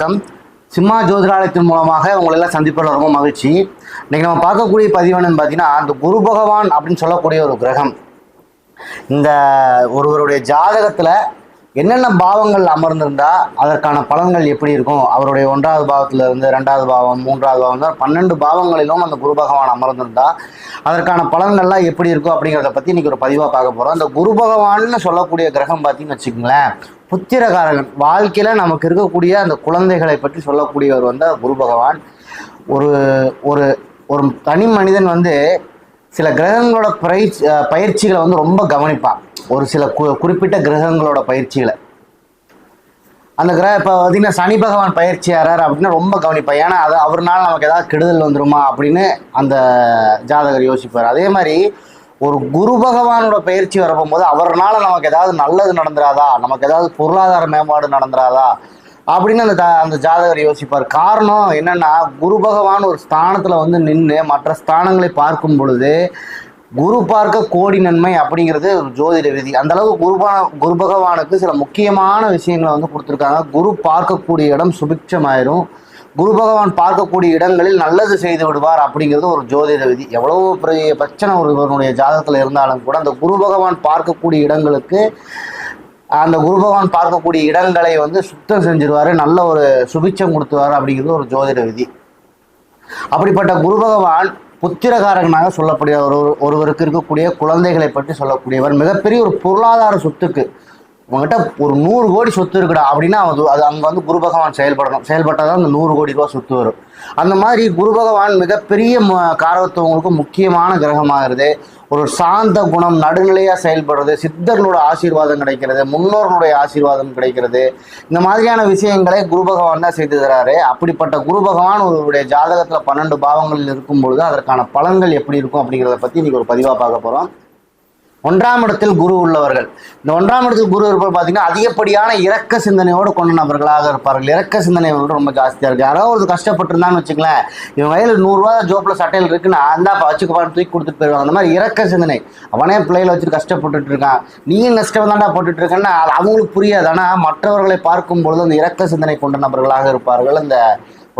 வணக்கம். சிம்மா ஜோதிராலயத்தின் மூலமாக உங்களை எல்லாம் சந்திப்பதில் ரொம்ப மகிழ்ச்சி. இன்றைக்கி நம்ம பார்க்கக்கூடிய பதிவு என்னன்னு பார்த்தீங்கன்னா அந்த குரு பகவான் அப்படின்னு சொல்லக்கூடிய ஒரு கிரகம். இந்த ஒருவருடைய ஜாதகத்தில் என்னென்ன பாவங்கள் அமர்ந்திருந்தா அதற்கான பலன்கள் எப்படி இருக்கும்? அவருடைய ஒன்றாவது பாவத்தில் இருந்து ரெண்டாவது பாவம் மூன்றாவது பாவம் தான் பன்னெண்டு பாவங்களிலும் அந்த குரு பகவான் அமர்ந்திருந்தா அதற்கான பலன்கள்லாம் எப்படி இருக்கும் அப்படிங்கிறத பற்றி இன்னைக்கு ஒரு பதிவாக பார்க்க போகிறோம் அந்த குரு பகவான்னு சொல்லக்கூடிய கிரகம் பார்த்தீங்கன்னு வச்சுக்கோங்களேன் புத்திரகாரகன் வாழ்க்கையில் நமக்கு இருக்கக்கூடிய அந்த குழந்தைகளை பற்றி சொல்லக்கூடியவர் வந்து குரு பகவான். ஒரு ஒரு ஒரு தனி மனிதன் வந்து சில கிரகங்களோட பயிற்சி பயிற்சிகளை வந்து ரொம்ப கவனிப்பான். ஒரு சில கு குறிப்பிட்ட கிரகங்களோட பயிற்சிகளை. அந்த கிரக இப்போ பார்த்தீங்கன்னா சனி பகவான் பயிற்சி அப்படின்னா ரொம்ப கவனிப்பார் ஏன்னா அது அவர்னால நமக்கு ஏதாவது கெடுதல் வந்துருமா அப்படின்னு அந்த ஜாதகர் யோசிப்பார். அதே மாதிரி ஒரு குரு பகவானோட பயிற்சி வரப்போகும்போது அவர்னால நமக்கு ஏதாவது நல்லது நடந்துராதா? நமக்கு ஏதாவது பொருளாதார மேம்பாடு நடந்துராதா? அப்படின்னு அந்த அந்த ஜாதகர் யோசிப்பார். காரணம் என்னன்னா குரு பகவான் ஒரு ஸ்தானத்தில் வந்து நின்று மற்ற ஸ்தானங்களை பார்க்கும் பொழுது குரு பார்க்க கோடி நன்மை அப்படிங்கிறது ஒரு ஜோதிட விதி. அந்த அளவுக்கு குருபா குரு பகவானுக்கு சில முக்கியமான விஷயங்களை வந்து கொடுத்துருக்காங்க. குரு பார்க்கக்கூடிய இடம் சுபிக்ஷமாயிரும். குரு பகவான் பார்க்கக்கூடிய இடங்களில் நல்லது செய்து விடுவார் அப்படிங்கிறது ஒரு ஜோதிட விதி. எவ்வளவு பெரிய பிரச்சனை ஒருவருடைய ஜாதகத்தில் இருந்தாலும் கூட அந்த குரு பகவான் பார்க்கக்கூடிய இடங்களுக்கு அந்த குரு பகவான் பார்க்கக்கூடிய இடங்களை வந்து சுத்தம் செஞ்சிருவாரு நல்ல ஒரு சுபிச்சம் கொடுத்துருவாரு அப்படிங்கிறது ஒரு ஜோதிட விதி. அப்படிப்பட்ட குரு பகவான் புத்திரகாரகனாக சொல்லக்கூடிய ஒரு ஒருவருக்கு இருக்கக்கூடிய குழந்தைகளை பற்றி சொல்லக்கூடியவர். மிகப்பெரிய ஒரு பொருளாதார சொத்துக்கு உங்ககிட்ட ஒரு நூறு கோடி சொத்து இருக்குடா அப்படின்னா அது அது அங்கே வந்து குரு பகவான் செயல்படணும். செயல்பட்டால் தான் அந்த நூறு கோடி ரூபா சொத்து வரும். அந்த மாதிரி குரு பகவான் மிகப்பெரிய ம- காரகத்துவங்களுக்கு முக்கியமான கிரகமாகிறது. ஒரு சாந்த குணம் நடுநிலையாக செயல்படுறது சித்தர்களோட ஆசீர்வாதம் கிடைக்கிறது முன்னோர்களுடைய ஆசீர்வாதம் கிடைக்கிறது. இந்த மாதிரியான விஷயங்களை குரு பகவான் தான் செய்து தராரு. அப்படிப்பட்ட குரு பகவான் ஒருவருடைய ஜாதகத்தில் பன்னெண்டு பாவங்களில் இருக்கும் பொழுது அதற்கான பலன்கள் எப்படி இருக்கும் அப்படிங்கிறத பற்றி இன்னைக்கு ஒரு பதிவாக பார்க்க போகிறோம் ஒன்றாம் இடத்தில் குரு உள்ளவர்கள். இந்த ஒன்றாம் இடத்தில் குரு இருப்பவர் பார்த்தீங்கன்னா அதிகப்படியான இறக்க சிந்தனையோடு கொண்ட நபர்களாக இருப்பார்கள். இரக்க சிந்தனை வந்து ரொம்ப ஜாஸ்தியாக இருக்குது யாராவது ஒரு கஷ்டப்பட்டிருந்தான்னு வச்சுங்களேன் இவன் வயலில் நூறுரூவா ஜோப்பில் சட்டையில் இருக்குன்னா அந்த வச்சுக்கப்பான்னு தூக்கி கொடுத்துட்டு போயிடுவாங்க அந்த மாதிரி இறக்க சிந்தனை. அவனே பிள்ளைகளை வச்சுட்டு கஷ்டப்பட்டுட்டு இருக்கான். நீயும் கஷ்டம் தாண்டா போட்டுட்டு இருக்கேன்னா அது அவங்களுக்கு புரியாது. ஆனால் மற்றவர்களை பார்க்கும் பொழுது அந்த இரக்க சிந்தனை கொண்ட நபர்களாக இருப்பார்கள். இந்த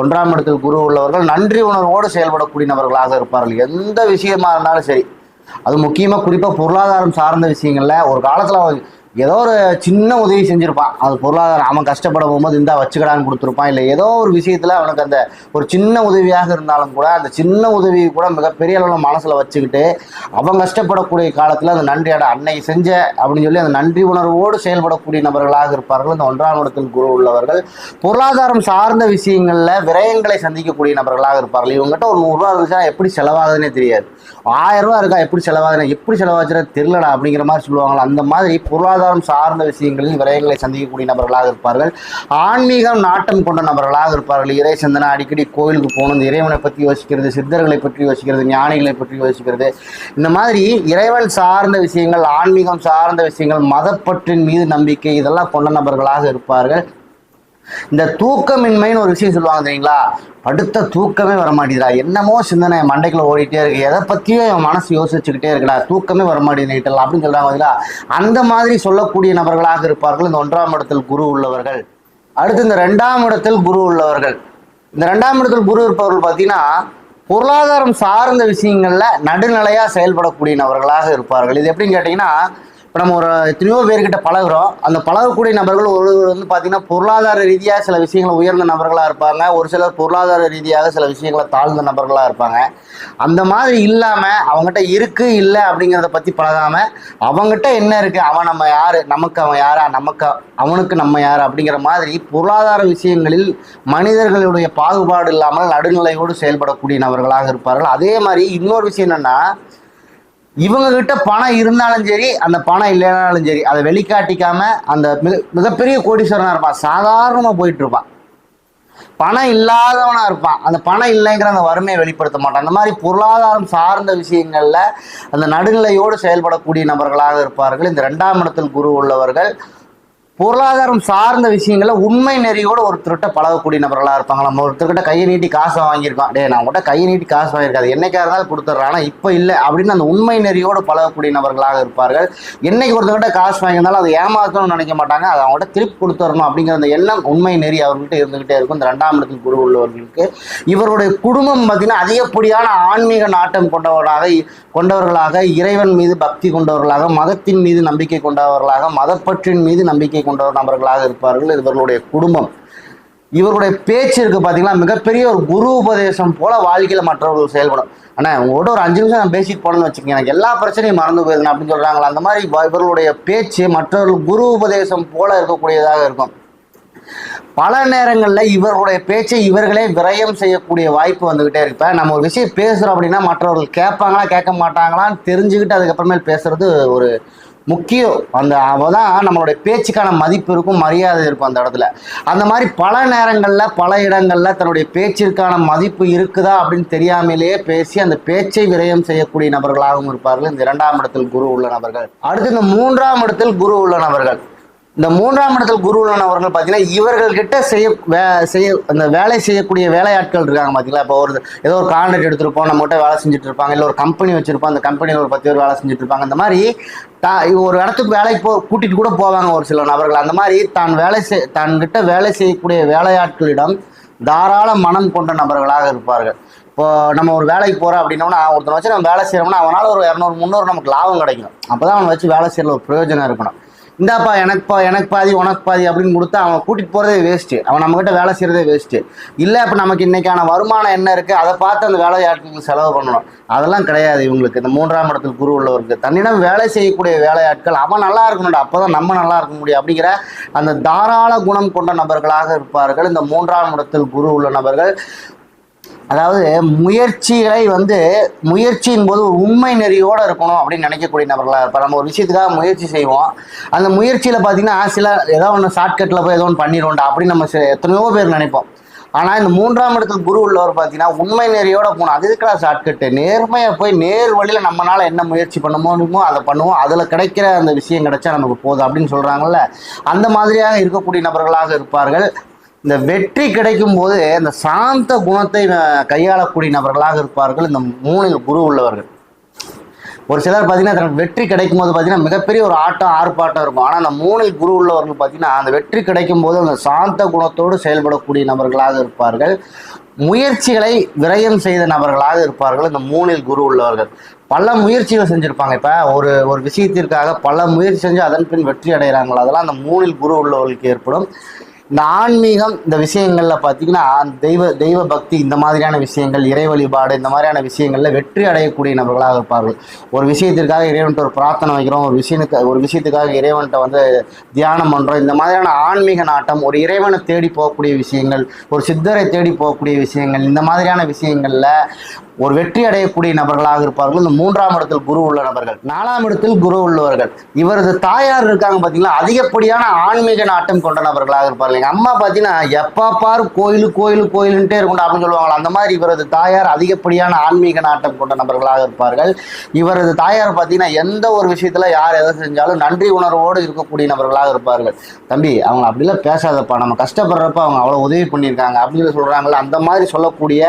ஒன்றாம் இடத்தில் குரு உள்ளவர்கள் நன்றி உணர்வோடு செயல்படக்கூடிய நபர்களாக இருப்பார்கள். எந்த விஷயமா இருந்தாலும் சரி. அது முக்கியமாக குறிப்பாக பொருளாதாரம் சார்ந்த விஷயங்கள்ல ஒரு காலத்தில் ஏதோ ஒரு சின்ன உதவி செஞ்சுருப்பான். அது பொருளாதாரம். அவன் கஷ்டப்பட போகும்போது இந்தா வச்சுக்கடான்னு கொடுத்துருப்பான். இல்லை ஏதோ ஒரு விஷயத்தில் அவனுக்கு அந்த ஒரு சின்ன உதவியாக இருந்தாலும் கூட அந்த சின்ன உதவி கூட மிகப்பெரிய அளவில் மனசில் வச்சுக்கிட்டு அவன் கஷ்டப்படக்கூடிய காலத்தில் அந்த நன்றியோட அன்னை செஞ்ச அப்படின்னு சொல்லி அந்த நன்றி உணர்வோடு செயல்படக்கூடிய நபர்களாக இருப்பார்கள். இந்த ஒன்றாம் இடத்தில் குரு உள்ளவர்கள் பொருளாதாரம் சார்ந்த விஷயங்களில் விரயங்களை சந்திக்கக்கூடிய நபர்களாக இருப்பார்கள். இவங்ககிட்ட ஒரு நூறுரூவா இருந்துச்சா எப்படி செலவாகுதுன்னே தெரியாது. ஆயிரம் ரூபா இருக்கா? எப்படி செலவாகுதுன்னா எப்படி செலவாச்சுன்னா தெரியலடா அப்படிங்கிற மாதிரி சொல்லுவாங்களா? அந்த மாதிரி பொருளாதாரம் சார்ந்த விஷயங்களில் விரயங்களை சந்திக்கக்கூடிய நபர்களாக இருப்பார்கள். ஆன்மீகம் நாட்டம் கொண்ட நபர்களாக இருப்பார்கள். இறை சிந்தனை அடிக்கடி கோயிலுக்கு போகணும். இந்த இறைவனை பற்றி யோசிக்கிறது சித்தர்களை பற்றி யோசிக்கிறது ஞானிகளை பற்றி யோசிக்கிறது. இந்த மாதிரி இறைவன் சார்ந்த விஷயங்கள் ஆன்மீகம் சார்ந்த விஷயங்கள் மதப்பற்றின் மீது நம்பிக்கை இதெல்லாம் கொண்ட நபர்களாக இருப்பார்கள். இந்த தூக்கமின்மைன்னு ஒரு விஷயம் சொல்லுவாங்க தெரியுங்களா? படுத்த தூக்கமே வர மாட்டேங்குதா என்னமோ சிந்தனை என் மண்டைக்குள்ள ஓடிட்டே இருக்கு. எதை பற்றியும் என் மனசு யோசிச்சுக்கிட்டே இருக்கடா. தூக்கமே வர மாட்டேங்குது அப்படின்னு சொல்றாங்க பார்த்தீங்களா அந்த மாதிரி சொல்லக்கூடிய நபர்களாக இருப்பார்கள் இந்த ஒன்றாம் இடத்தில் குரு உள்ளவர்கள். அடுத்து இந்த ரெண்டாம் இடத்தில் குரு உள்ளவர்கள். இந்த ரெண்டாம் இடத்தில் குரு இருப்பவர்கள் பார்த்தீங்கன்னா பொருளாதாரம் சார்ந்த விஷயங்கள்ல நடுநிலையா செயல்படக்கூடிய நபர்களாக இருப்பார்கள். இது எப்படின்னு கேட்டிங்கன்னா இப்போ நம்ம ஒரு எத்தனையோ பேர்கிட்ட பழகுறோம். அந்த பழகக்கூடிய நபர்கள் ஒருவர் வந்து பார்த்தீங்கன்னா பொருளாதார ரீதியாக சில விஷயங்களை உயர்ந்த நபர்களாக இருப்பாங்க. ஒரு சிலர் பொருளாதார ரீதியாக சில விஷயங்களை தாழ்ந்த நபர்களாக இருப்பாங்க. அந்த மாதிரி இல்லாமல் அவங்ககிட்ட இருக்குது இல்லை அப்படிங்கிறத பற்றி பழகாமல் அவங்ககிட்ட என்ன இருக்குது அவன் நம்ம யார்? நமக்கு அவன் யாரா? நமக்கு அவனுக்கு நம்ம யார்? அப்படிங்கிற மாதிரி பொருளாதார விஷயங்களில் மனிதர்களுடைய பாகுபாடு இல்லாமல் நடுநிலையோடு செயல்படக்கூடிய நபர்களாக இருப்பார்கள். அதே மாதிரி இன்னொரு விஷயம் என்னன்னா இவங்க கிட்ட பணம் இருந்தாலும் சரி அந்த பணம் இல்லைனாலும் சரி அதை வெளிக்காட்டிக்காம அந்த மிக மிகப்பெரிய கோடீஸ்வரனா இருப்பான். சாதாரணமாக போயிட்டு இருப்பான். பணம் இல்லாதவனா இருப்பான். அந்த பணம் இல்லைங்கிற அந்த வறுமையை வெளிப்படுத்த மாட்டான். அந்த மாதிரி பொருளாதாரம் சார்ந்த விஷயங்கள்ல அந்த நடுநிலையோடு செயல்படக்கூடிய நபர்களாக இருப்பார்கள். இந்த ரெண்டாம் இடத்தில் குரு உள்ளவர்கள் பொருளாதாரம் சார்ந்த விஷயங்கள்ல உண்மை நெறியோட ஒருத்தர்கிட்ட பழகக்கூடிய நபர்களாக இருப்பாங்க நம்ம ஒருத்தர்கிட்ட கையை நீட்டி காசு வாங்கியிருக்கோம் டே நான் உங்கள்கிட்ட கையை நீட்டி காசு வாங்கியிருக்காது. என்னைக்கா இருந்தாலும் கொடுத்துட்றேன். ஆனால் இப்போ இல்லை அப்படின்னு அந்த உண்மை நெறியோடு பழகக்கூடிய நபர்களாக இருப்பார்கள். என்னைக்கு ஒருத்தர்கிட்ட காசு வாங்கியிருந்தாலும் அதை ஏமாற்றணும்னு நினைக்க மாட்டாங்க. அதை அவங்கள்ட்ட திருப்பி கொடுத்துடணும் அப்படிங்கிற அந்த எண்ணம் உண்மை நெறி அவர்கிட்ட இருந்துகிட்டே இருக்கும். இந்த ரெண்டாம் இடத்தில் குரு உள்ளவர்களுக்கு. இவருடைய குடும்பம் பார்த்தீங்கன்னா அதிகப்படியான ஆன்மீக நாட்டம் கொண்டவராக கொண்டவர்களாக இறைவன் மீது பக்தி கொண்டவர்களாக மதத்தின் மீது நம்பிக்கை கொண்டவர்களாக மதப்பற்றின் மீது நம்பிக்கை கொண்டவர் நபர்களாக இருப்பார்கள். இவர்களுடைய குடும்பம். இவருடைய பேச்சு இருக்கு பார்த்தீங்கன்னா மிகப்பெரிய ஒரு குரு உபதேசம் போல வாழ்க்கையில் மற்றவர்கள் செயல்படும். ஆனால் உங்களோட ஒரு அஞ்சு நிமிஷம் நான் பேசிட்டு போனேன்னு வச்சுக்கோங்க. எனக்கு எல்லா பிரச்சனையும் மறந்து போயிருந்தேன் அப்படின்னு சொல்றாங்களா அந்த மாதிரி இவர்களுடைய பேச்சு மற்றவர்கள் குரு உபதேசம் போல இருக்கக்கூடியதாக இருக்கும். பல நேரங்களில் இவர்களுடைய பேச்சை இவர்களே விரயம் செய்யக்கூடிய வாய்ப்பு வந்துகிட்டே இருக்கு. நம்ம ஒரு விஷயம் பேசுறோம் அப்படின்னா மற்றவர்கள் கேட்பாங்களா கேட்க மாட்டாங்களான்னு தெரிஞ்சுக்கிட்டு அதுக்கப்புறமேல் பேசுறது ஒரு முக்கியம். அந்த அவதான் நம்மளுடைய பேச்சுக்கான மதிப்பு இருக்கும் மரியாதை இருக்கும் அந்த இடத்துல. அந்த மாதிரி பல நேரங்களில் பல இடங்களில் தன்னுடைய பேச்சிற்கான மதிப்பு இருக்குதா அப்படின்னு தெரியாமலேயே பேசி அந்த பேச்சை விரயம் செய்யக்கூடிய நபர்களாகவும் இருப்பார்கள். இந்த இரண்டாம் இடத்தில் குரு உள்ள நபர்கள். அடுத்து இந்த மூன்றாம் இடத்தில் குரு உள்ள நபர்கள். இந்த மூன்றாம் இடத்தில் குரு உள்ள பார்த்தீங்கன்னா இவர்கள்கிட்ட செய்ய வே செய்ய அந்த வேலை செய்யக்கூடிய வேலையாட்கள் இருக்காங்க பார்த்தீங்களா? இப்போ ஒரு ஏதோ ஒரு கான்ட்ராக்ட் எடுத்திருப்போம் நம்மகிட்ட வேலை செஞ்சுட்டு இருப்பாங்க இல்லை ஒரு கம்பெனி வச்சிருப்போம் அந்த கம்பெனியில் ஒரு பத்து பேர் வேலை செஞ்சுட்டு இருப்பாங்க. அந்த மாதிரி தா ஒரு இடத்துக்கு வேலைக்கு போ கூட்டிகிட்டு கூட போவாங்க ஒரு சில நபர்கள். அந்த மாதிரி தான் வேலை செய் தன்கிட்ட வேலை செய்யக்கூடிய வேலையாட்களிடம் தாராள மனம் கொண்ட நபர்களாக இருப்பார்கள். இப்போ நம்ம ஒரு வேலைக்கு போகிறோம் அப்படின்னோம்னா ஒருத்தனை வச்சு நம்ம வேலை செய்கிறோம்னா அவனால் ஒரு இரநூறு முந்நூறு நமக்கு லாபம் கிடைக்கும். அப்போ தான் அவனை வச்சு வேலை செய்கிற ஒரு பிரயோஜனம் இருக்கணும். இந்தாப்பா எனக்கு பா எனக்கு பாதி உனக்கு பாதி அப்படின்னு கொடுத்தா அவன் கூட்டிகிட்டு போகிறதே வேஸ்ட்டு அவன் நம்மக்கிட்ட வேலை செய்கிறதே வேஸ்ட்டு இல்லை இப்போ நமக்கு இன்றைக்கான வருமானம் என்ன இருக்குது அதை பார்த்து அந்த வேலையாட்களுக்கு செலவு பண்ணணும்? அதெல்லாம் கிடையாது இவங்களுக்கு. இந்த மூன்றாம் இடத்தில் குரு உள்ளவருக்கு. தன்னிடம் வேலை செய்யக்கூடிய வேலையாட்கள் அவன் நல்லா இருக்கணும்டா அப்போ தான் நம்ம நல்லா இருக்க முடியும் அப்படிங்கிற அந்த தாராள குணம் கொண்ட நபர்களாக இருப்பார்கள். இந்த மூன்றாம் இடத்தில் குரு உள்ள நபர்கள். அதாவது முயற்சிகளை வந்து முயற்சியின் போது ஒரு உண்மை நெறியோடு இருக்கணும் அப்படின்னு நினைக்கக்கூடிய நபர்களாக இருப்பார் நம்ம ஒரு விஷயத்துக்காக முயற்சி செய்வோம். அந்த முயற்சியில் பார்த்தீங்கன்னா சில ஏதோ ஒன்று ஷார்ட்கட்டில் போய் ஏதோ ஒன்று பண்ணிடுவோம்டா அப்படின்னு நம்ம எத்தனையோ பேர் நினைப்போம். ஆனால் இந்த மூன்றாம் இடத்துல குரு உள்ளவர் பார்த்தீங்கன்னா உண்மை நெறியோட போகணும். அது இருக்கிற ஷார்ட்கட்டு நேர்மையாக போய் நேர் வழியில் நம்மளால் என்ன முயற்சி பண்ண அதை பண்ணுவோம். அதில் கிடைக்கிற அந்த விஷயம் கிடைச்சா நமக்கு போதும் அப்படின்னு சொல்கிறாங்கல்ல அந்த மாதிரியாக இருக்கக்கூடிய நபர்களாக இருப்பார்கள். இந்த வெற்றி கிடைக்கும் போது இந்த சாந்த குணத்தை கையாளக்கூடிய நபர்களாக இருப்பார்கள் இந்த மூணில் குரு உள்ளவர்கள். ஒரு சிலர் பார்த்தீங்கன்னா தனக்கு வெற்றி கிடைக்கும் போது பார்த்தீங்கன்னா மிகப்பெரிய ஒரு ஆட்டம் ஆர்ப்பாட்டம் இருக்கும். ஆனால் அந்த மூணில் குரு உள்ளவர்கள் பார்த்தீங்கன்னா அந்த வெற்றி கிடைக்கும் போது அந்த சாந்த குணத்தோடு செயல்படக்கூடிய நபர்களாக இருப்பார்கள். முயற்சிகளை விரயம் செய்த நபர்களாக இருப்பார்கள் இந்த மூணில் குரு உள்ளவர்கள். பல முயற்சிகள் செஞ்சுருப்பாங்க. இப்போ ஒரு ஒரு விஷயத்திற்காக பல முயற்சி செஞ்சு அதன் பின் வெற்றி அடைகிறாங்களோ அதெல்லாம் அந்த மூணில் குரு உள்ளவர்களுக்கு ஏற்படும். இந்த ஆன்மீகம் இந்த விஷயங்களில் பார்த்தீங்கன்னா தெய்வ தெய்வ பக்தி இந்த மாதிரியான விஷயங்கள் இறை வழிபாடு இந்த மாதிரியான விஷயங்களில் வெற்றி அடையக்கூடிய நபர்களாக இருப்பார்கள். ஒரு விஷயத்திற்காக இறைவன்ட்டு ஒரு பிரார்த்தனை வைக்கிறோம் ஒரு விஷயத்துக்கு ஒரு விஷயத்துக்காக இறைவன்ட்ட வந்து தியானம் பண்ணுறோம் இந்த மாதிரியான ஆன்மீக நாட்டம் ஒரு இறைவனை தேடி போகக்கூடிய விஷயங்கள் ஒரு சித்தரை தேடி போகக்கூடிய விஷயங்கள் இந்த மாதிரியான விஷயங்களில் ஒரு வெற்றி அடையக்கூடிய நபர்களாக இருப்பார்கள். இந்த மூன்றாம் இடத்தில் குரு உள்ள நபர்கள் நாலாம் இடத்தில் குரு உள்ளவர்கள். இவரது தாயார் இருக்காங்க பார்த்தீங்களா அதிகப்படியான ஆன்மீக நாட்டம் கொண்ட நபர்களாக இருப்பார்கள். எங்கள் அம்மா பார்த்தீங்கன்னா எப்போ பாரு கோயில் கோயில் கோயிலுன்ட்டே இருக்கும் அப்படின்னு சொல்லுவாங்களா? அந்த மாதிரி இவரது தாயார் அதிகப்படியான ஆன்மீக நாட்டம் கொண்ட நபர்களாக இருப்பார்கள். இவரது தாயார் பார்த்தீங்கன்னா எந்த ஒரு விஷயத்தில் யார் எதை செஞ்சாலும் நன்றி உணர்வோடு இருக்கக்கூடிய நபர்களாக இருப்பார்கள். தம்பி அவங்க அப்படிலாம் பேசாதப்பா. நம்ம கஷ்டப்படுறப்ப அவங்க அவ்வளோ உதவி பண்ணியிருக்காங்க அப்படின்னு சொல்கிறாங்கள அந்த மாதிரி சொல்லக்கூடிய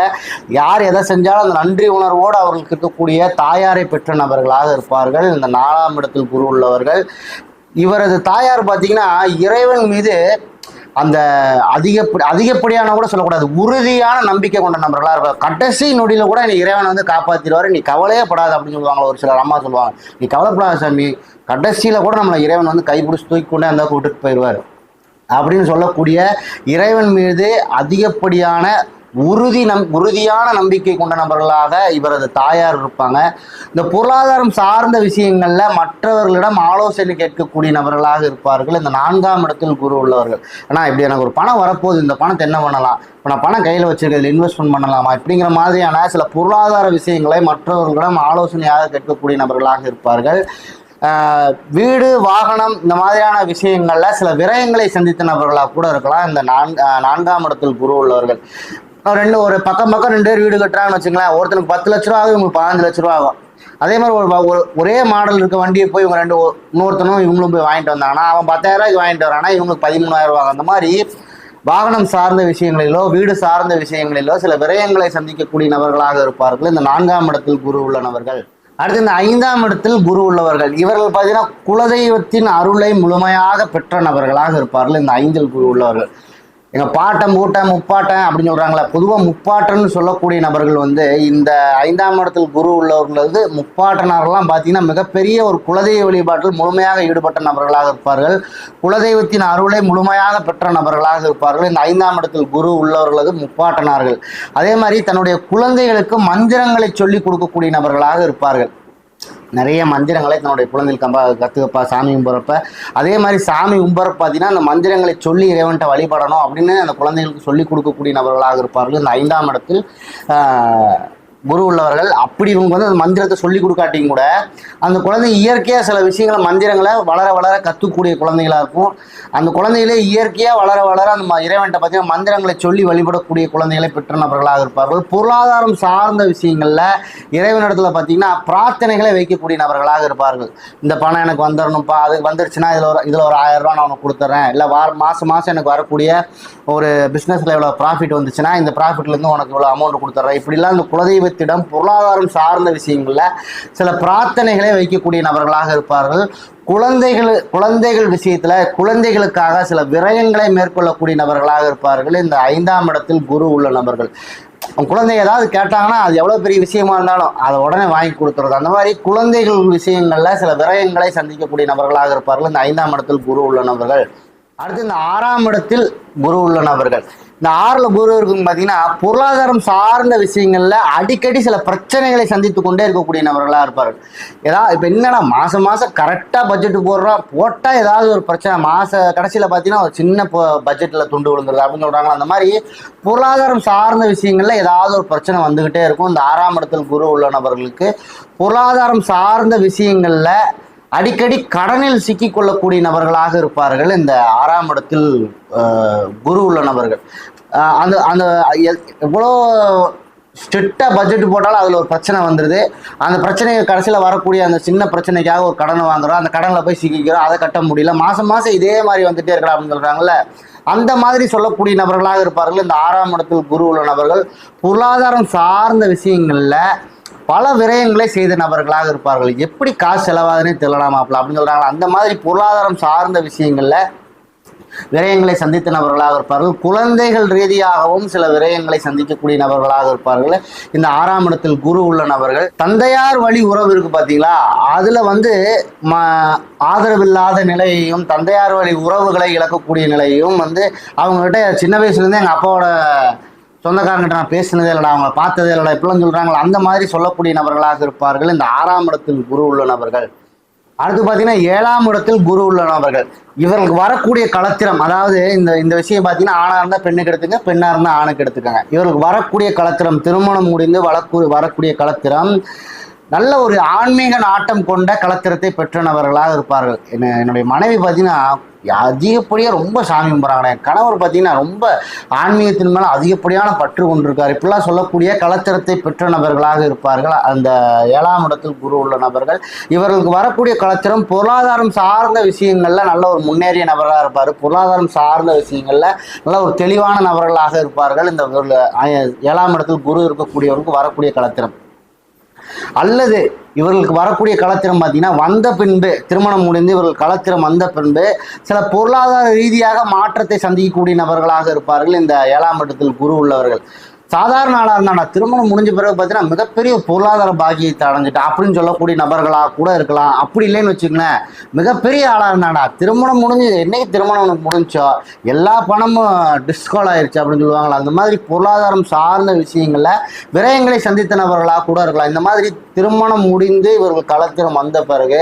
யார் எதை செஞ்சாலும் அந்த நன்றி உணர்வோடு அவர்களுக்கு இருக்கக்கூடிய தாயாரை பெற்ற நபர்களாக இருப்பார்கள். இந்த நாலாம் இடத்தில் குரு உள்ளவர்கள். இவரது தாயார் பார்த்தீங்கன்னா இறைவன் மீது அந்த அதிகப்படி அதிகப்படியான கூட சொல்லக்கூடாது. உறுதியான நம்பிக்கை கொண்ட நபர்களாக இருக்கும் கடைசி நொடியில் கூட நீ இறைவன் வந்து காப்பாற்றிடுவார் நீ கவலையே படாது அப்படின்னு சொல்லுவாங்க ஒரு சிலர் அம்மா சொல்லுவாங்க. நீ கவலைப்படாத சாமி. கடைசியில் கூட நம்மளை இறைவன் வந்து கைப்பிடிச்சு தூக்கி கொண்டே அந்த கூட்டுக்கு போயிடுவார். அப்படின்னு சொல்லக்கூடிய இறைவன் மீது அதிகப்படியான உறுதி நம் உறுதியான நம்பிக்கை கொண்ட நபர்களாக இவரது தாயார் இருப்பாங்க. இந்த பொருளாதாரம் சார்ந்த விஷயங்களில் மற்றவர்களிடம் ஆலோசனை கேட்கக்கூடிய நபர்களாக இருப்பார்கள். இந்த நான்காம் இடத்தில் குரு உள்ளவர்கள். ஆனால் இப்படி எனக்கு ஒரு பணம் வரப்போகுது. இந்த பணத்தை என்ன பண்ணலாம்? இப்போ நான் பணம் கையில் வச்சிருக்கிறதுல இன்வெஸ்ட்மெண்ட் பண்ணலாமா? இப்படிங்கிற மாதிரியான சில பொருளாதார விஷயங்களை மற்றவர்களிடம் ஆலோசனையாக கேட்கக்கூடிய நபர்களாக இருப்பார்கள். வீடு வாகனம் இந்த மாதிரியான விஷயங்களில் சில விரயங்களை சந்தித்த நபர்களாக கூட இருக்கலாம். இந்த நான் நான்காம் இடத்தில் குரு உள்ளவர்கள். ரெண்டு ஒரு பக்கம் பக்கம் ரெண்டு பேர் வீடு கட்டுறாங்கன்னு வச்சுங்களேன் ஒருத்தனுக்கு பத்து லட்ச ரூபா ஆகும் இவங்களுக்கு பதினஞ்சு லட்ச ரூபா ஆகும். அதே மாதிரி ஒரு ஒரு- ஒரே மாடல் இருக்க வண்டியை போய் இவங்க ரெண்டு இன்னொருத்தனும் இவங்களும் போய் வாங்கிட்டு வந்தாங்கன்னா அவன் பத்தாயிரரூபாய்க்கு வாங்கிட்டு வரானா இவங்களுக்கு பதிமூணாயிரம் ரூபா அந்த மாதிரி வாகனம் சார்ந்த விஷயங்களிலோ வீடு சார்ந்த விஷயங்களிலோ சில விரயங்களை சந்திக்கக்கூடிய நபர்களாக இருப்பார்கள். இந்த நான்காம் இடத்தில் குரு உள்ள நபர்கள். அடுத்து இந்த ஐந்தாம் இடத்தில் குரு உள்ளவர்கள். இவர்கள் பார்த்தீங்கன்னா குலதெய்வத்தின் அருளை முழுமையாக பெற்ற நபர்களாக இருப்பார்கள். இந்த ஐந்தில் குரு உள்ளவர்கள். எங்க பாட்டம் மூட்டை முப்பாட்டம் அப்படின்னு சொல்றாங்களே பொதுவாக முப்பாட்டன்னு சொல்லக்கூடிய நபர்கள் வந்து இந்த ஐந்தாம் இடத்தில் குரு உள்ளவர்கள் வந்து முப்பாட்டனர்லாம் பார்த்தீங்கன்னா மிகப்பெரிய ஒரு குலதெய்வ வழிபாட்டில் முழுமையாக ஈடுபட்ட நபர்களாக இருப்பார்கள். குலதெய்வத்தின் அருளை முழுமையாக பெற்ற நபர்களாக இருப்பார்கள். இந்த ஐந்தாம் இடத்தில் குரு உள்ளவர்கள் வந்து முப்பாட்டனார்கள். அதே மாதிரி தன்னுடைய குழந்தைகளுக்கு மந்திரங்களை சொல்லி கொடுக்கக்கூடிய நபர்களாக இருப்பார்கள். நிறைய மந்திரங்களை தன்னுடைய குழந்தைகளுக்கு கம்பா கற்றுக்கப்பா சாமி கும்பிட்றப்ப அதே மாதிரி சாமி கும்பிட்றப்ப பார்த்தீங்கன்னா அந்த மந்திரங்களை சொல்லி இறைவன்ட்ட வழிபடணும் அப்படின்னு அந்த குழந்தைகளுக்கு சொல்லி கொடுக்கக்கூடிய நபர்களாக இருப்பார்கள். இந்த ஐந்தாம் இடத்தில் குரு உள்ளவர்கள் அப்படி இவங்க வந்து அந்த மந்திரத்தை சொல்லி கொடுக்காட்டியும் கூட அந்த குழந்தை இயற்கையாக சில விஷயங்களை மந்திரங்களை வளர வளர கற்றுக்கூடிய குழந்தைகளாக இருக்கும். அந்த குழந்தைகளே இயற்கையாக வளர வளர அந்த இறைவன்கிட்ட இறைவன்ட்ட பார்த்தீங்கன்னா மந்திரங்களை சொல்லி வழிபடக்கூடிய குழந்தைகளை பெற்ற நபர்களாக இருப்பார்கள். பொருளாதாரம் சார்ந்த விஷயங்களில் இறைவனிடத்தில் பார்த்தீங்கன்னா பிரார்த்தனைகளை வைக்கக்கூடிய நபர்களாக இருப்பார்கள். இந்த பணம் எனக்கு வந்துடணும்ப்பா அது வந்துருச்சுன்னா இதில் ஒரு இதில் ஒரு ஆயிரம் ரூபா நான் உனக்கு கொடுத்துட்றேன் இல்லை வார மாதம் மாதம் எனக்கு வரக்கூடிய ஒரு பிஸ்னஸில் இவ்வளோ ப்ராஃபிட் வந்துச்சுன்னா இந்த ப்ராஃபிட்லேருந்து உனக்கு இவ்வளோ அமௌண்ட் கொடுத்துட்றேன் இப்படிலாம் இந்த தெய்வத்திடம் பொருளாதாரம் சார்ந்த விஷயங்களில் சில பிரார்த்தனைகளை வைக்கக்கூடிய நபர்களாக இருப்பார்கள். குழந்தைகள் குழந்தைகள் விஷயத்துல குழந்தைகளுக்காக சில விரயங்களை மேற்கொள்ளக்கூடிய நபர்களாக இருப்பார்கள். இந்த ஐந்தாம் இடத்தில் குரு உள்ள நபர்கள். குழந்தை ஏதாவது கேட்டாங்கன்னா அது எவ்வளோ பெரிய விஷயமா இருந்தாலும் அதை உடனே வாங்கி கொடுத்துறது அந்த மாதிரி குழந்தைகள் விஷயங்களில் சில விரயங்களை சந்திக்கக்கூடிய நபர்களாக இருப்பார்கள். இந்த ஐந்தாம் இடத்தில் குரு உள்ள நபர்கள். அடுத்து இந்த ஆறாம் இடத்தில் குரு உள்ள நபர்கள். இந்த ஆறுல குரு இருக்கும் பார்த்தீங்கன்னா பொருளாதாரம் சார்ந்த விஷயங்களில் அடிக்கடி சில பிரச்சனைகளை சந்தித்து கொண்டே இருக்கக்கூடிய நபர்களாக இருப்பார்கள் ஏதாவது இப்போ என்னென்னா மாதம் மாதம் கரெக்டாக பட்ஜெட்டு போடுறோம். போட்டால் ஏதாவது ஒரு பிரச்சனை. மாத கடைசியில் பார்த்தீங்கன்னா ஒரு சின்ன பட்ஜெட்டில் துண்டு விழுந்துருது அப்படின்னு சொல்கிறாங்க அந்த மாதிரி பொருளாதாரம் சார்ந்த விஷயங்களில் ஏதாவது ஒரு பிரச்சனை வந்துக்கிட்டே இருக்கும். இந்த ஆறாம் இடத்தில் குரு உள்ள நபர்களுக்கு பொருளாதாரம் சார்ந்த விஷயங்களில் அடிக்கடி கடனில் சிக்கிக்கொள்ளக்கூடிய நபர்களாக இருப்பார்கள். இந்த ஆறாம் இடத்தில் குரு உள்ள நபர்கள். அந்த அந்த எவ்வளோ ஸ்ட்ரிக்டாக பட்ஜெட் போட்டாலும் அதில் ஒரு பிரச்சனை வந்துடுது அந்த பிரச்சனையை கடைசியில் வரக்கூடிய அந்த சின்ன பிரச்சனைக்காக ஒரு கடன் வாங்குகிறோம் அந்த கடனில் போய் சிக்கிக்கிறோம். அதை கட்ட முடியல. மாதம் மாதம் இதே மாதிரி வந்துட்டே இருக்கலாம் அப்படின்னு சொல்கிறாங்கல்ல அந்த மாதிரி சொல்லக்கூடிய நபர்களாக இருப்பார்கள். இந்த ஆறாம் இடத்தில் குரு உள்ள நபர்கள். பொருளாதாரம் சார்ந்த விஷயங்களில் பல விரயங்களை செய்த நபர்களாக இருப்பார்கள். எப்படி காசு செலவாகுதுன்னே தெரியலாமாப்ல அப்படின்னு சொல்கிறாங்க அந்த மாதிரி பொருளாதாரம் சார்ந்த விஷயங்களில் விரயங்களை சந்தித்த நபர்களாக இருப்பார்கள். குழந்தைகள் ரீதியாகவும் சில விரயங்களை சந்திக்கக்கூடிய நபர்களாக இருப்பார்கள். இந்த ஆறாம் இடத்தில் குரு உள்ள நபர்கள். தந்தையார் வழி உறவு இருக்கு பார்த்தீங்களா அதில் வந்து ம ஆதரவில்லாத நிலையையும் தந்தையார் வழி உறவுகளை இழக்கக்கூடிய நிலையையும் வந்து அவங்ககிட்ட சின்ன வயசுலேருந்தே எங்கள் அப்பாவோட சொந்தக்காரங்கிட்ட நான் பேசினதே இல்லைடா அவங்கள பார்த்ததே இல்லைடா இப்படிலாம் சொல்கிறாங்களா அந்த மாதிரி சொல்லக்கூடிய நபர்களாக இருப்பார்கள் இந்த ஆறாம் இடத்தில் குரு உள்ள நபர்கள். அடுத்து பார்த்தீங்கன்னா ஏழாம் இடத்தில் குரு உள்ள நபர்கள். இவர்களுக்கு வரக்கூடிய கலத்திரம் அதாவது இந்த இந்த விஷயம் பார்த்தீங்கன்னா ஆணாக இருந்தால் பெண்ணுக்கு எடுத்துங்க பெண்ணாக இருந்தால் ஆணுக்கு எடுத்துக்கங்க. இவர்களுக்கு வரக்கூடிய கலத்திரம் திருமணம் முடிந்து வளர்க்கு வரக்கூடிய கலத்திரம் நல்ல ஒரு ஆன்மீக நாட்டம் கொண்ட கலத்திரத்தை பெற்ற நபர்களாக இருப்பார்கள். என்ன என்னுடைய மனைவி பார்த்தீங்கன்னா அதிகப்படியாக ரொம்ப சாமி கும்பிட்றாங்க என் கணவர் பார்த்தீங்கன்னா ரொம்ப ஆன்மீகத்தின் மேலே அதிகப்படியான பற்று கொண்டிருக்கார். இப்படிலாம் சொல்லக்கூடிய கலத்திரத்தை பெற்ற நபர்களாக இருப்பார்கள். அந்த ஏழாம் இடத்தில் குரு உள்ள நபர்கள். இவர்களுக்கு வரக்கூடிய கலத்திரம் பொருளாதாரம் சார்ந்த விஷயங்களில் நல்ல ஒரு முன்னேறிய நபராக இருப்பார். பொருளாதாரம் சார்ந்த விஷயங்களில் நல்ல ஒரு தெளிவான நபர்களாக இருப்பார்கள். இந்த ஏழாம் இடத்தில் குரு இருக்கக்கூடியவருக்கு வரக்கூடிய கலத்திரம். அல்லது இவர்களுக்கு வரக்கூடிய களத்திரம் பார்த்தீங்கன்னா வந்த பின்பு திருமணம் முடிந்து இவர்கள் களத்திரம் வந்த பின்பு சில பொருளாதார ரீதியாக மாற்றத்தை சந்திக்கக்கூடிய நபர்களாக இருப்பார்கள். இந்த ஏழாம் இடத்தில் குரு உள்ளவர்கள். சாதாரண ஆளாக இருந்தாடா திருமணம் முடிஞ்ச பிறகு பார்த்தீங்கன்னா மிகப்பெரிய பொருளாதார பாக்கியத்தை அடைஞ்சிட்டா அப்படின்னு சொல்லக்கூடிய நபர்களாக கூட இருக்கலாம். அப்படி இல்லைன்னு வச்சுக்கோங்களேன். மிகப்பெரிய ஆளாக இருந்தாடா திருமணம் முடிஞ்சு என்னைக்கு திருமணம் உனக்கு முடிஞ்சோ எல்லா பணமும் டிஸ்கால் ஆயிடுச்சு அப்படின்னு சொல்லுவாங்களா? அந்த மாதிரி பொருளாதாரம் சார்ந்த விஷயங்களில் விரயங்களை சந்தித்த நபர்களாக கூட இருக்கலாம். இந்த மாதிரி திருமணம் முடிந்து இவர்கள் களத்திலும் வந்த பிறகு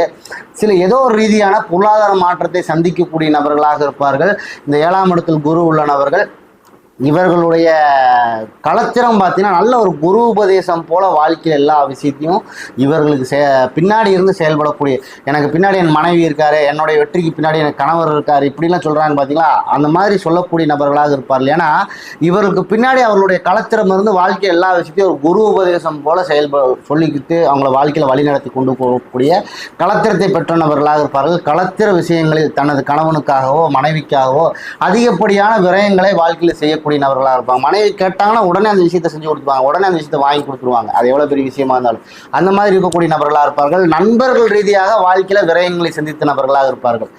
சில ஏதோ ஒரு ரீதியான பொருளாதார மாற்றத்தை சந்திக்கக்கூடிய நபர்களாக இருப்பார்கள். இந்த ஏழாம் இடத்தில் குரு உள்ள நபர்கள். இவர்களுடைய கலத்திரம் பார்த்தீங்கன்னா நல்ல ஒரு குரு உபதேசம் போல வாழ்க்கையில் எல்லா விஷயத்தையும் இவர்களுக்கு செ பின்னாடி இருந்து செயல்படக்கூடிய எனக்கு பின்னாடி என் மனைவி இருக்காரு என்னுடைய வெற்றிக்கு பின்னாடி எனக்கு கணவர் இருக்காரு இப்படிலாம் சொல்கிறாங்க பார்த்தீங்களா? அந்த மாதிரி சொல்லக்கூடிய நபர்களாக இருப்பார்கள். ஏன்னா இவர்களுக்கு பின்னாடி அவர்களுடைய கலத்திரம் இருந்து வாழ்க்கை எல்லா விஷயத்தையும் ஒரு குரு உபதேசம் போல செயல்ப சொல்லிக்கிட்டு அவங்கள வாழ்க்கையில் வழிநடத்தி கொண்டு போகக்கூடிய களத்திரத்தை பெற்ற நபர்களாக இருப்பார்கள். களத்திர விஷயங்களில் தனது கணவனுக்காகவோ மனைவிக்காகவோ அதிகப்படியான விரயங்களை வாழ்க்கையில் செய்யக்கூடிய நபர்களாக இருப்பாங்க. மனைவி கேட்டாங்கன்னா உடனே அந்த விஷயத்தை செஞ்சு கொடுத்துருவாங்க. உடனே அந்த விஷயத்தை வாங்கி கொடுத்துருவாங்க. அது எவ்வளோ பெரிய விஷயமா இருந்தாலும். அந்த மாதிரி இருக்கக்கூடிய நபர்களாக இருப்பார்கள். நண்பர்கள் ரீதியாக வாழ்க்கையில் விரயங்களை சந்தித்த நபர்களாக இருப்பார்கள்.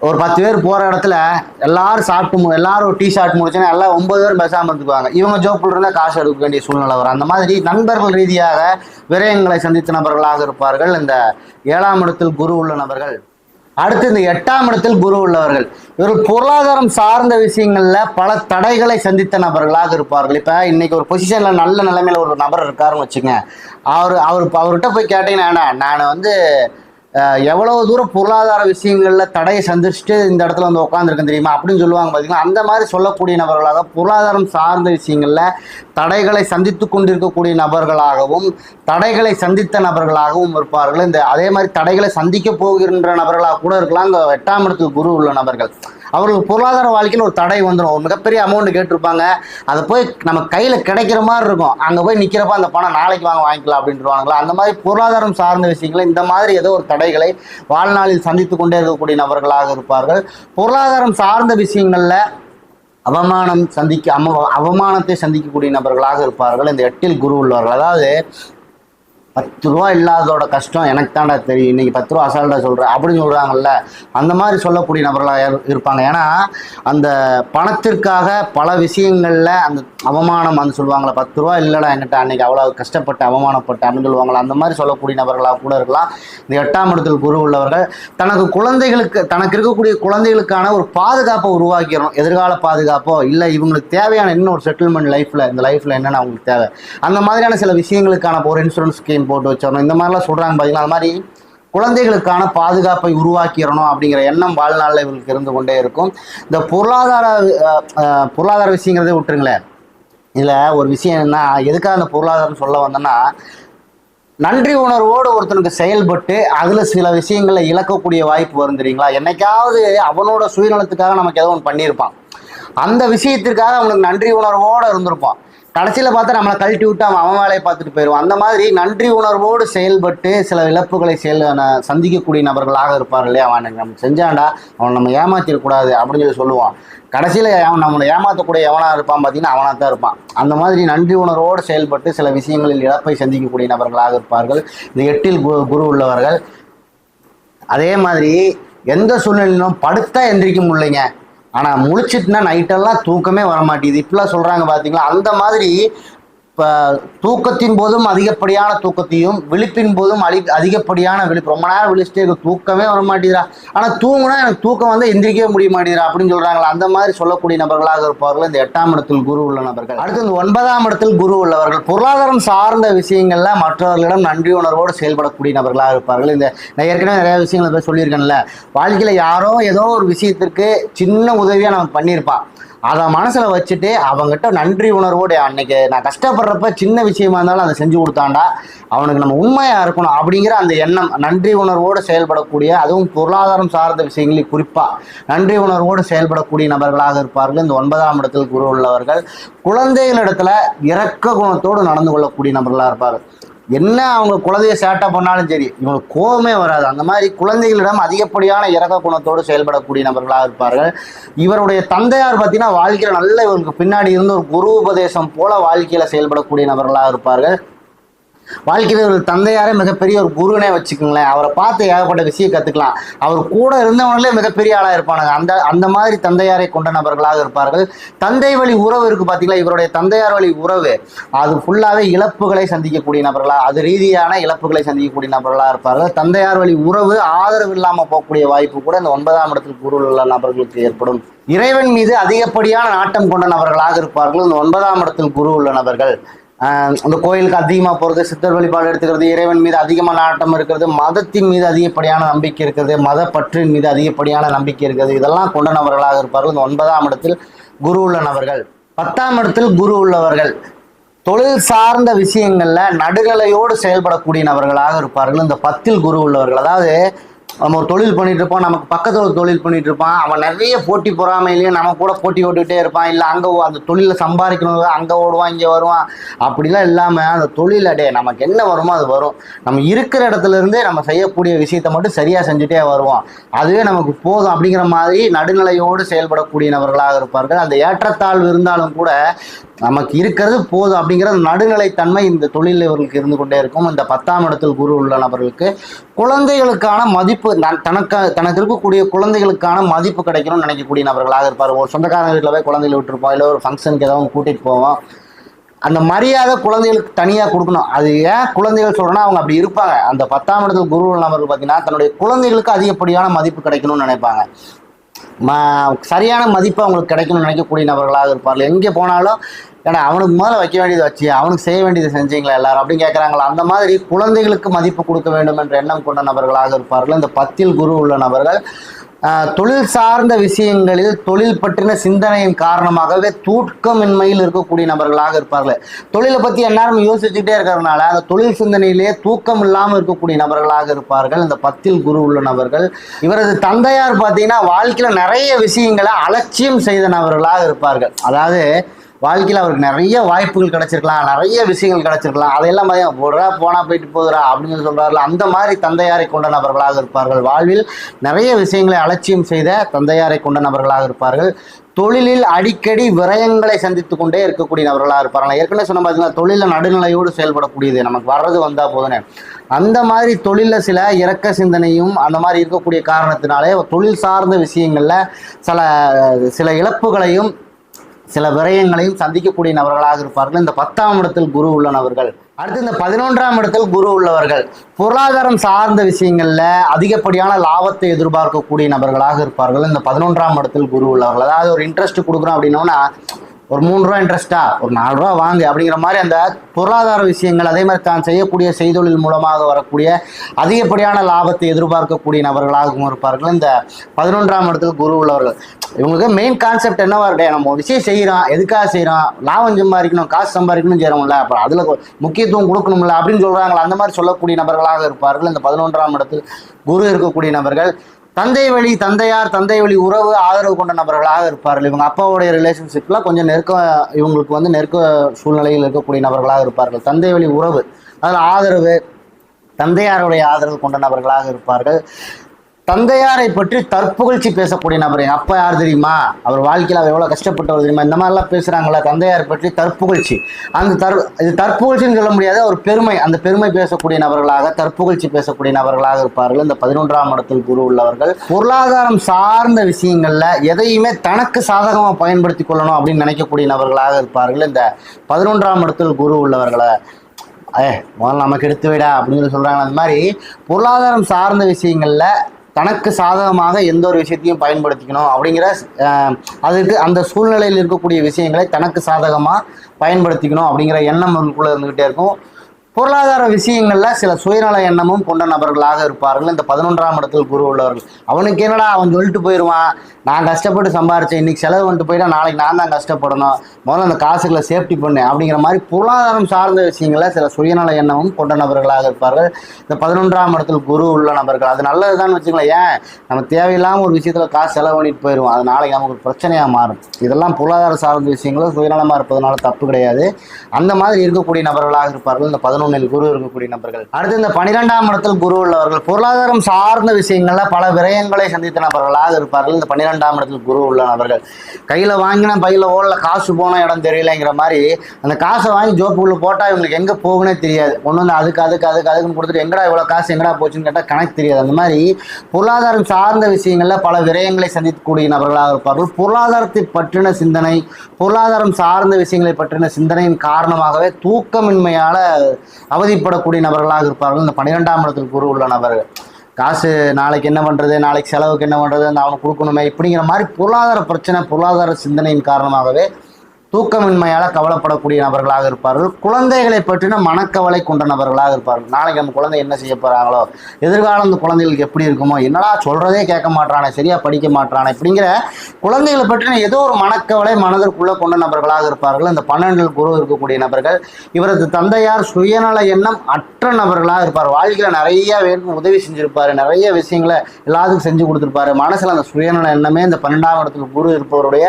ஒரு பத்து பேர் போகிற இடத்துல எல்லாரும் சாப்பிட்டு மு- எல்லாரும் ஒரு டீ ஷர்ட் முடிச்சோன்னா எல்லாம் ஒன்பது பேர் பேசாமல் இருந்துக்குவாங்க. இவங்க ஜோப்பில் இருந்தால் காசு எடுக்க வேண்டிய சூழ்நிலை வரும். அந்த மாதிரி நண்பர்கள் ரீதியாக விரயங்களை சந்தித்த நபர்களாக இருப்பார்கள். இந்த ஏழாம் இடத்தில் குரு உள்ள நபர்கள். அடுத்து இந்த எட்டாம் இடத்தில் குரு உள்ளவர்கள். இவர்கள் பொருளாதாரம் சார்ந்த விஷயங்கள்ல பல தடைகளை சந்தித்த நபர்களாக இருப்பார்கள். இப்போ இன்னைக்கு ஒரு பொசிஷன்ல நல்ல நிலைமையில ஒரு நபர் இருக்காருன்னு வச்சுங்க அவர் அவர் அவர்கிட்ட போய் கேட்டீங்கன்னா நான் வந்து எவ்வளோ எவ்வளவு தூரம் பொருளாதார விஷயங்களில் தடையை சந்திச்சுட்டு இந்த இடத்துல வந்து உட்காந்துருக்கேன் தெரியுமா? அப்படின்னு சொல்லுவாங்க பார்த்தீங்கன்னா அந்த மாதிரி சொல்லக்கூடிய நபர்களாக பொருளாதாரம் சார்ந்த விஷயங்களில் தடைகளை சந்தித்து கொண்டிருக்கக்கூடிய நபர்களாகவும் தடைகளை சந்தித்த நபர்களாகவும் இருப்பார்கள். இந்த அதே மாதிரி தடைகளை சந்திக்க போகின்ற நபர்களாக கூட இருக்கலாம். இந்த எட்டாம் இடத்துக்கு குரு உள்ள நபர்கள். அவர்களுக்கு பொருளாதார வாழ்க்கையில் ஒரு தடை வந்துடும் ஒரு மிகப்பெரிய அமௌண்ட் கேட்டிருப்பாங்க. அதை போய் நம்ம கையில் கிடைக்கிற மாதிரி இருக்கும். அங்கே போய் நிற்கிறப்ப அந்த பணம் நாளைக்கு வாங்க வாங்கிக்கலாம் அப்படின்ட்டுருவாங்களா அந்த மாதிரி பொருளாதாரம் சார்ந்த விஷயங்களை இந்த மாதிரி ஏதோ ஒரு தடைகளை வாழ்நாளில் சந்தித்து கொண்டே இருக்கக்கூடிய நபர்களாக இருப்பார்கள். பொருளாதாரம் சார்ந்த விஷயங்களில் அவமானம் சந்திக்க அவமானத்தை சந்திக்கக்கூடிய நபர்களாக இருப்பார்கள். இந்த எட்டில் குரு உள்ளவர்கள். அதாவது பத்து ரூபா இல்லாததோட கஷ்டம். எனக்கு தாண்டா தெரியும். இன்னைக்கு பத்து ரூபா அசால்ட்டாக சொல்கிறேன் அப்படின்னு சொல்கிறாங்கல்ல அந்த மாதிரி சொல்லக்கூடிய நபர்களாக இரு- இருப்பாங்க? ஏன்னா அந்த பணத்திற்காக பல விஷயங்களில் அந்த அவமானம் வந்து சொல்லுவாங்களே பத்து ரூபா இல்லைடா என்கிட்ட அன்னைக்கு அவ்வளோ கஷ்டப்பட்டு அவமானப்பட்டு அப்படின்னு சொல்லுவாங்களா அந்த மாதிரி சொல்லக்கூடிய நபர்களாக கூட இருக்கலாம். இந்த எட்டாம் இடத்தில் குரு உள்ளவர்கள் தனக்கு குழந்தைகளுக்கு தனக்கு இருக்கக்கூடிய குழந்தைகளுக்கான ஒரு பாதுகாப்பை உருவாக்கிறோம் எதிர்கால பாதுகாப்போ இல்லை இவங்களுக்கு தேவையான இன்னும் ஒரு செட்டில்மெண்ட் லைஃப்பில் இந்த லைஃப்பில் என்னென்ன அவங்களுக்கு தேவை? அந்த மாதிரியான சில விஷயங்களுக்கான ஒரு இன்சூரன்ஸ் ஸ்கீம் போட்டு வச்சிடணும் இந்த மாதிரிலாம் சொல்கிறாங்க பார்த்தீங்களா அது மாதிரி குழந்தைகளுக்கான பாதுகாப்பை உருவாக்கிடணும் அப்படிங்கிற எண்ணம் வாழ்நாளில் இவங்களுக்கு இருந்து கொண்டே இருக்கும். இந்த பொருளாதார பொருளாதார விஷயங்கிறதே விட்டுருங்களேன். இதில் ஒரு விஷயம் என்ன எதுக்காக அந்த பொருளாதாரம் சொல்ல வந்தேன்னா நன்றி உணர்வோடு ஒருத்தனுக்கு செயல்பட்டு அதில் சில விஷயங்களை இழக்கக்கூடிய வாய்ப்பு வரும் தெரியுங்களா? என்னைக்காவது அவனோட சுயநலத்துக்காக நமக்கு ஏதோ ஒன்று பண்ணியிருப்பான். அந்த விஷயத்திற்காக அவனுக்கு நன்றி உணர்வோடு இருந்திருப்பான். கடைசியில் பார்த்தா நம்மளை கழட்டி விட்டு அவன் அவன் வேலையை பார்த்துட்டு போயிடுவான். அந்த மாதிரி நன்றி உணர்வோடு செயல்பட்டு சில இழப்புகளை செயல் சந்திக்கக்கூடிய நபர்களாக இருப்பார் இல்லையா? அவன் நம்ம செஞ்சாண்டா அவன் நம்ம ஏமாத்திடக்கூடாது அப்படின்னு சொல்லி சொல்லுவான். கடைசியில் அவன் நம்மளை ஏமாற்றக்கூடிய எவனாக இருப்பான் பார்த்தீங்கன்னா அவனாக தான் இருப்பான். அந்த மாதிரி நன்றி உணர்வோடு செயல்பட்டு சில விஷயங்களில் இழப்பை சந்திக்கக்கூடிய நபர்களாக இருப்பார்கள். இந்த எட்டில் குரு குரு உள்ளவர்கள். அதே மாதிரி எந்த சூழ்நிலையிலும் படுத்தா எந்திரிக்க முடியலைங்க. ஆனால் முழிச்சிட்டுனா நைட்டெல்லாம் தூக்கமே வர மாட்டேங்குது இப்படிலாம் சொல்கிறாங்க பார்த்தீங்களா அந்த மாதிரி இப்போ தூக்கத்தின் போதும் அதிகப்படியான தூக்கத்தையும் விழிப்பின் போதும் அழி அதிகப்படியான விழிப்பு ரொம்ப நேரம் விழிச்சிட்டே இருக்கு தூக்கமே வர மாட்டேங்கிறா ஆனால் தூங்குனா எனக்கு தூக்கம் வந்து எந்திரிக்கவே முடிய மாட்டேங்கிறா அப்படின்னு சொல்கிறாங்களா அந்த மாதிரி சொல்லக்கூடிய நபர்களாக இருப்பார்கள் இந்த எட்டாம் இடத்தில் குரு உள்ள நபர்கள். அடுத்து இந்த ஒன்பதாம் இடத்தில் குரு உள்ளவர்கள். பொருளாதாரம் சார்ந்த விஷயங்களில் மற்றவர்களிடம் நன்றி உணர்வோடு செயல்படக்கூடிய நபர்களாக இருப்பார்கள். இந்த நான் ஏற்கனவே நிறைய விஷயங்களை போய் சொல்லியிருக்கேன்ல. வாழ்க்கையில் யாரோ ஏதோ ஒரு விஷயத்திற்கு சின்ன உதவியாக நம்ம பண்ணியிருப்பான் அதை மனசில் வச்சுட்டு அவங்ககிட்ட நன்றி உணர்வோடு அன்னைக்கு நான் கஷ்டப்படுறப்ப சின்ன விஷயமா இருந்தாலும் அதை செஞ்சு கொடுத்தாண்டா. அவனுக்கு நம்ம உண்மையாக இருக்கணும் அப்படிங்கிற அந்த எண்ணம். நன்றி உணர்வோடு செயல்படக்கூடிய அதுவும் பொருளாதாரம் சார்ந்த விஷயங்களில் குறிப்பாக நன்றி உணர்வோடு செயல்படக்கூடிய நபர்களாக இருப்பார்கள். இந்த ஒன்பதாம் இடத்தில் குரு உள்ளவர்கள் குழந்தைகளிடத்தில் இரக்க குணத்தோடு நடந்து கொள்ளக்கூடிய நபர்களாக இருப்பார்கள். என்ன அவங்க குழந்தைய சேட்டை பண்ணாலும் சரி இவங்களுக்கு கோபமே வராது. அந்த மாதிரி குழந்தைகளிடம் அதிகப்படியான இறக்க குணத்தோடு செயல்படக்கூடிய நபர்களாக இருப்பார்கள். இவருடைய தந்தையார் பார்த்தீங்கன்னா வாழ்க்கையில் நல்ல இவருக்கு பின்னாடி இருந்து ஒரு குரு உபதேசம் போல வாழ்க்கையில் செயல்படக்கூடிய நபர்களாக இருப்பார்கள். வாழ்க்கையில் ஒரு தந்தையாரே மிகப்பெரிய ஒரு குருனே வச்சுக்கோங்களேன். அவரை பார்த்து ஏகப்பட்ட விஷயம் கற்றுக்கலாம் அவர் கூட இருந்தவங்களே மிகப்பெரிய ஆளாக இருப்பானுங்க. அந்த அந்த மாதிரி தந்தையாரை கொண்ட நபர்களாக இருப்பார்கள். தந்தை வழி உறவு இருக்குது பார்த்தீங்களா இவருடைய தந்தையார் வழி உறவு அது ஃபுல்லாகவே இழப்புகளை சந்திக்கக்கூடிய நபர்களா அது ரீதியான இழப்புகளை சந்திக்கக்கூடிய நபர்களாக இருப்பார்கள். தந்தையார் வழி உறவு ஆதரவு இல்லாமல் போகக்கூடிய வாய்ப்பு கூட இந்த ஒன்பதாம் இடத்தில் குரு உள்ள நபர்களுக்கு ஏற்படும். இறைவன் மீது அதிகப்படியான நாட்டம் கொண்ட நபர்களாக இருப்பார்கள். இந்த ஒன்பதாம் இடத்தில் குரு உள்ள நபர்கள். அந்த கோயிலுக்கு அதிகமாக போகிறது சித்தர் வழிபாடு எடுத்துக்கிறது இறைவன் மீது அதிகமான நாட்டம் இருக்கிறது மதத்தின் மீது அதிகப்படியான நம்பிக்கை இருக்கிறது மத பற்றின் மீது அதிகப்படியான நம்பிக்கை இருக்கிறது. இதெல்லாம் கொண்ட நபர்களாக இருப்பார்கள். இந்த ஒன்பதாம் இடத்தில் குரு உள்ள நபர்கள் பத்தாம் இடத்தில் குரு உள்ளவர்கள். தொழில் சார்ந்த விஷயங்களில் நடுநிலையோடு செயல்படக்கூடிய நபர்களாக இருப்பார்கள். இந்த பத்தில் குரு உள்ளவர்கள். அதாவது நம்ம ஒரு தொழில் பண்ணிட்டு இருப்போம் நமக்கு பக்கத்தில் ஒரு தொழில் பண்ணிட்டு இருப்பான் அவன் நிறைய போட்டி பொறாமையிலேயே நம்ம கூட போட்டி ஓட்டுக்கிட்டே இருப்பான். இல்லை அங்கே அந்த தொழிலில் சம்பாதிக்கணும் அங்கே ஓடுவான் இங்கே வருவான். அப்படிலாம் இல்லாமல் அந்த தொழில் அடே நமக்கு என்ன வருமோ அது வரும். நம்ம இருக்கிற இடத்துலருந்தே நம்ம செய்யக்கூடிய விஷயத்தை மட்டும் சரியாக செஞ்சுட்டே வருவோம். அதுவே நமக்கு போதும் அப்படிங்கிற மாதிரி நடுநிலையோடு செயல்படக்கூடிய நபர்களாக இருப்பார்கள். அந்த ஏற்றத்தாழ்வு இருந்தாலும் கூட நமக்கு இருக்கிறது போதும் அப்படிங்கிற நடுநிலைத்தன்மை இந்த தொழில் இவர்களுக்கு இருந்து கொண்டே இருக்கும். இந்த பத்தாம் இடத்தில் குரு உள்ள நபர்களுக்கு குழந்தைகளுக்கான மதிப்பு நான் தனக்கு தனக்கு இருக்கக்கூடிய குழந்தைகளுக்கான மதிப்பு கிடைக்கணும்னு நினைக்கக்கூடிய நபர்களாக இருப்பார். ஒரு சொந்தக்காரங்க வீட்டில் போய் குழந்தைகளை விட்டுருப்போம் இல்லை ஒரு ஃபங்க்ஷனுக்கு ஏதாவது கூட்டிகிட்டு போவோம். அந்த மரியாதை குழந்தைகளுக்கு தனியாக கொடுக்கணும். அது ஏன் குழந்தைகள் சொல்கிறேன்னா அவங்க அப்படி இருப்பாங்க. அந்த பத்தாம் இடத்துல குரு உள்ள நபர்கள் பார்த்தீங்கன்னா தன்னுடைய குழந்தைகளுக்கு அதிகப்படியான மதிப்பு கிடைக்கணும்னு நினைப்பாங்க. ம சரியான மதிப்பு அவங்களுக்கு கிடைக்கணும்னு நினைக்கக்கூடிய நபர்களாக இருப்பார்கள். எங்கே போனாலும் ஏன்னா அவனுக்கு முதல்ல வைக்க வேண்டியது வச்சு அவனுக்கு செய்ய வேண்டியது செஞ்சீங்களா எல்லாரும் அப்படின்னு கேட்குறாங்களா? அந்த மாதிரி குழந்தைகளுக்கு மதிப்பு கொடுக்க வேண்டும் என்ற எண்ணம் கொண்ட நபர்களாக இருப்பார்கள். இந்த பத்தில் குரு உள்ள நபர்கள் தொழில் சார்ந்த விஷயங்களில் தொழில் பற்றின சிந்தனையின் காரணமாகவே தூக்கமின்மையில் இருக்கக்கூடிய நபர்களாக இருப்பார்கள். தொழிலை பற்றி எல்லாரும் யோசிச்சுட்டே இருக்கிறதுனால அந்த தொழில் சிந்தனையிலேயே தூக்கம் இல்லாமல் இருக்கக்கூடிய நபர்களாக இருப்பார்கள். இந்த பத்தில் குரு உள்ள நபர்கள். இவரது தந்தையார் பார்த்தீங்கன்னா வாழ்க்கையில் நிறைய விஷயங்களை அலட்சியம் செய்த நபர்களாக இருப்பார்கள். அதாவது வாழ்க்கையில் அவருக்கு நிறைய வாய்ப்புகள் கிடைச்சிருக்கலாம் நிறைய விஷயங்கள் கிடைச்சிருக்கலாம். அதையெல்லாம் பயம் போடுறா போனா போயிட்டு போகுதுடா அப்படின்னு சொல்றாருல. அந்த மாதிரி தந்தையாரை கொண்ட நபர்களாக இருப்பார்கள். வாழ்வில் நிறைய விஷயங்களை அலட்சியம் செய்த தந்தையாரை கொண்ட நபர்களாக இருப்பார்கள். தொழிலில் அடிக்கடி விரயங்களை சந்தித்து கொண்டே இருக்கக்கூடிய நபர்களாக இருப்பாங்க ஏற்கனவே சொன்ன பார்த்தீங்கன்னா தொழிலில் நடுநிலையோடு செயல்படக்கூடியது. நமக்கு வர்றது வந்தால் போதுனே அந்த மாதிரி தொழிலில் சில இறக்க சிந்தனையும் அந்த மாதிரி இருக்கக்கூடிய காரணத்தினாலே தொழில் சார்ந்த விஷயங்களில் சில சில இழப்புகளையும் சில விரயங்களையும் சந்திக்கக்கூடிய நபர்களாக இருப்பார்கள். இந்த பத்தாம் இடத்தில் குரு உள்ள நபர்கள் அடுத்து இந்த பதினொன்றாம் இடத்தில் குரு உள்ளவர்கள். பொருளாதாரம் சார்ந்த விஷயங்கள்ல அதிகப்படியான லாபத்தை எதிர்பார்க்கக்கூடிய நபர்களாக இருப்பார்கள். இந்த பதினொன்றாம் இடத்தில் குரு உள்ளவர்கள். அதாவது ஒரு இன்ட்ரெஸ்ட் கொடுக்குறோம் அப்படின்னோம்னா ஒரு மூணு ரூபா இன்ட்ரெஸ்டா ஒரு நாலு ரூபா வாங்கு. அப்படிங்கிற மாதிரி அந்த பொருளாதார விஷயங்கள் அதே மாதிரி தான் செய்யக்கூடிய செய்தொழில் மூலமாக வரக்கூடிய அதிகப்படியான லாபத்தை எதிர்பார்க்கக்கூடிய நபர்களாகவும் இருப்பார்கள். இந்த பதினொன்றாம் இடத்துக்கு குரு உள்ளவர்கள். இவங்களுக்கு மெயின் கான்செப்ட் என்னவா இருக்கே நம்ம விஷயம் செய்கிறோம் எதுக்காக செய்கிறோம் லாபம் சம்பாதிக்கணும் காசு சம்பாதிக்கணும் செய்கிறோம்ல அப்புறம் அதில் முக்கியத்துவம் கொடுக்கணும்ல அப்படின்னு சொல்கிறாங்களா அந்த மாதிரி சொல்லக்கூடிய நபர்களாக இருப்பார்கள். இந்த பதினொன்றாம் இடத்தில் குரு இருக்கக்கூடிய நபர்கள். தந்தை வழி தந்தையார் தந்தை வழி உறவு ஆதரவு கொண்ட நபர்களாக இருப்பார்கள். இவங்க அப்பாவுடைய ரிலேஷன்ஷிப்பில் கொஞ்சம் நெருக்க இவங்களுக்கு வந்து நெருக்க சூழ்நிலையில் இருக்கக்கூடிய நபர்களாக இருப்பார்கள். தந்தை வழி உறவு அதில் ஆதரவு தந்தையாருடைய ஆதரவு கொண்ட நபர்களாக இருப்பார்கள். தந்தையாரை பற்றி தற்புகழ்ச்சி பேசக்கூடிய நபர் என் அப்பா யார் தெரியுமா? அவர் வாழ்க்கையில் அவர் எவ்வளோ கஷ்டப்பட்டவர் தெரியுமா? இந்த மாதிரிலாம் பேசுகிறாங்களா தந்தையாரை பற்றி தற்புகழ்ச்சி. அந்த தர் இது தற்புகழ்ச்சின்னு சொல்ல முடியாது ஒரு பெருமை. அந்த பெருமை பேசக்கூடிய நபர்களாக தற்புகழ்ச்சி பேசக்கூடிய நபர்களாக இருப்பார்கள். இந்த பதினொன்றாம் இடத்தில் குரு உள்ளவர்கள். பொருளாதாரம் சார்ந்த விஷயங்களில் எதையுமே தனக்கு சாதகமாக பயன்படுத்தி கொள்ளணும் அப்படின்னு நினைக்கக்கூடிய நபர்களாக இருப்பார்கள். இந்த பதினொன்றாம் இடத்தில் குரு உள்ளவர்களை. ஏ முதல்ல நமக்கு எடுத்து விடா அப்படின்னு சொல்கிறாங்க அந்த மாதிரி பொருளாதாரம் சார்ந்த விஷயங்களில் தனக்கு சாதகமாக எந்த ஒரு விஷயத்தையும் பயன்படுத்திக்கணும் அப்படிங்கிற அதுக்கு அந்த சூழ்நிலையில் இருக்கக்கூடிய விஷயங்களை தனக்கு சாதகமாக பயன்படுத்திக்கணும் அப்படிங்கிற எண்ணம் உங்களுக்குள்ளே இருந்துக்கிட்டே இருக்கும். பொருளாதார விஷயங்களில் சில சுயநல எண்ணமும் கொண்ட நபர்களாக இருப்பார்கள். இந்த பதினொன்றாம் இடத்தில் குரு உள்ளவர்கள். அவனுக்கு என்னடா அவன் சொல்லிட்டு போயிடுவான் நான் கஷ்டப்பட்டு சம்பாரிச்சேன். இன்னைக்கு செலவு பண்ணிட்டு போயிட்டா நாளைக்கு நான் தான் கஷ்டப்படணும். முதல்ல அந்த காசுகளை சேஃப்டி பண்ணு அப்படிங்கிற மாதிரி பொருளாதாரம் சார்ந்த விஷயங்களில் சில சுயநல எண்ணமும் கொண்ட நபர்களாக இருப்பார்கள். இந்த பதினொன்றாம் இடத்தில் குரு உள்ள நபர்கள். அது நல்லதுதான் வச்சுக்கலாம் ஏன்? நம்ம தேவையில்லாமல் ஒரு விஷயத்தில் காசு செலவு பண்ணிட்டு போயிடுவோம் அது நாளைக்கு நமக்கு ஒரு பிரச்சனையாக மாறும். இதெல்லாம் பொருளாதார சார்ந்த விஷயங்களும் சுயநலமாக இருப்பதனால தப்பு கிடையாது. அந்த மாதிரி இருக்கக்கூடிய நபர்களாக இருப்பார்கள். இந்த பதினொன்னில் குரு இருக்கக்கூடிய நபர்கள். அடுத்து இந்த பன்னிரெண்டாம் இடத்தில் குரு உள்ளவர்கள் பொருளாதாரம் சார்ந்த விஷயங்கள்ல பல விரயங்களை சந்தித்த நபர்களாக இருப்பார்கள். இந்த பன்னிரெண்டாம் இடத்தில் குரு உள்ள நபர்கள். கையில் வாங்கின பையில் ஓடல காசு போன இடம் தெரியலைங்கிற மாதிரி அந்த காசை வாங்கி ஜோப்புக்குள்ள போட்டால் இவங்களுக்கு எங்கே போகுனே தெரியாது. ஒன்று வந்து அதுக்கு அதுக்கு அதுக்கு அதுக்குன்னு கொடுத்துட்டு எங்கடா இவ்வளோ காசு எங்கடா போச்சுன்னு கேட்டால் கணக்கு தெரியாது. அந்த மாதிரி பொருளாதாரம் சார்ந்த விஷயங்கள்ல பல விரயங்களை சந்திக்கக்கூடிய நபர்களாக இருப்பார்கள். பொருளாதாரத்தை பற்றின சிந்தனை பொருளாதாரம் சார்ந்த விஷயங்களை பற்றின சிந்தனையின் காரணமாகவே தூக்கமின்மையால அவதிப்படக்கூடிய நபர்களாக இருப்பார்கள். இந்த பன்னிரெண்டாம் இடத்தில் குரு உள்ள நபர்கள். காசு நாளைக்கு என்ன பண்ணுறது நாளைக்கு செலவுக்கு என்ன பண்ணுறது அந்த அவனுக்கு கொடுக்கணுமே. இப்படிங்கிற மாதிரி பொருளாதார பிரச்சனை பொருளாதார சிந்தனையின் காரணமாகவே தூக்கமின்மையால் கவலைப்படக்கூடிய நபர்களாக இருப்பார்கள். குழந்தைகளை பற்றின மனக்கவலை கொண்ட நபர்களாக இருப்பார்கள். நாளைக்கு நம்ம குழந்தை என்ன செய்ய போகிறாங்களோ எதிர்காலம் இந்த குழந்தைகளுக்கு எப்படி இருக்குமோ என்னடா சொல்கிறதே கேட்க மாட்றானே சரியாக படிக்க மாட்றானே இப்படிங்கிற குழந்தைகளை பற்றின ஏதோ ஒரு மனக்கவலை மனதிற்குள்ளே கொண்ட நபர்களாக இருப்பார்கள். இந்த பன்னெண்டில் குரு இருக்கக்கூடிய நபர்கள் இவரது தந்தையார் சுயநல எண்ணம் அற்ற நபர்களாக இருப்பார். வாழ்க்கையில் நிறைய வேணும் உதவி செஞ்சுருப்பார். நிறைய விஷயங்களை எல்லாத்துக்கும் செஞ்சு கொடுத்துருப்பாரு. மனசில் அந்த சுயநல எண்ணமே இந்த பன்னெண்டாம் இடத்துல குரு இருப்பவருடைய